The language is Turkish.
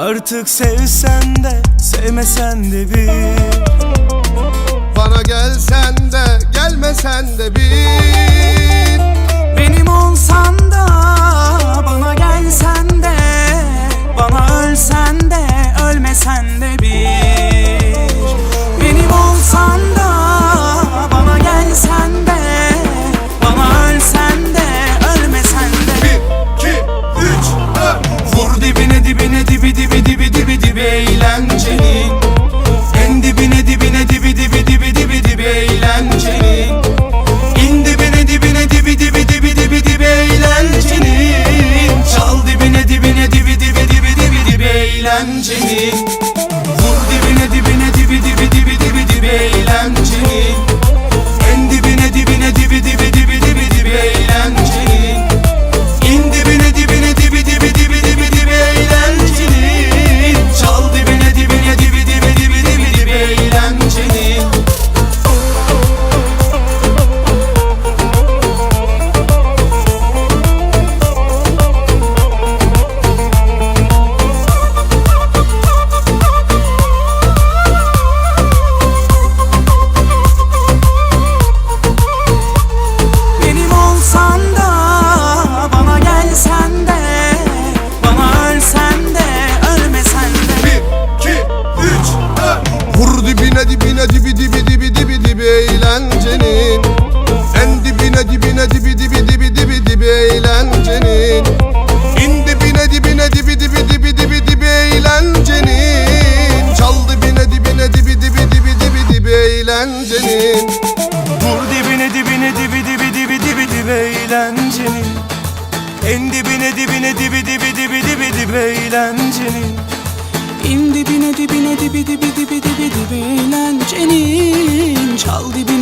Artık sevsen de sevmesen de bir. Bana gelsen de gelmesen de bir eğlencenin eğlencenin En dibine dibine dibi dibi dibi dibi dibi eğlencenin İn dibine dibine dibi dibi dibi dibi dibi eğlencenin Çal dibine dibine dibi dibi dibi dibi dibi eğlencenin Vur dibine dibine dibi dibi dibi dibi dibi eğlencenin En dibine dibine dibi dibi dibi dibi dibi eğlencenin İn dibine dibine dibi dibi çal dibine.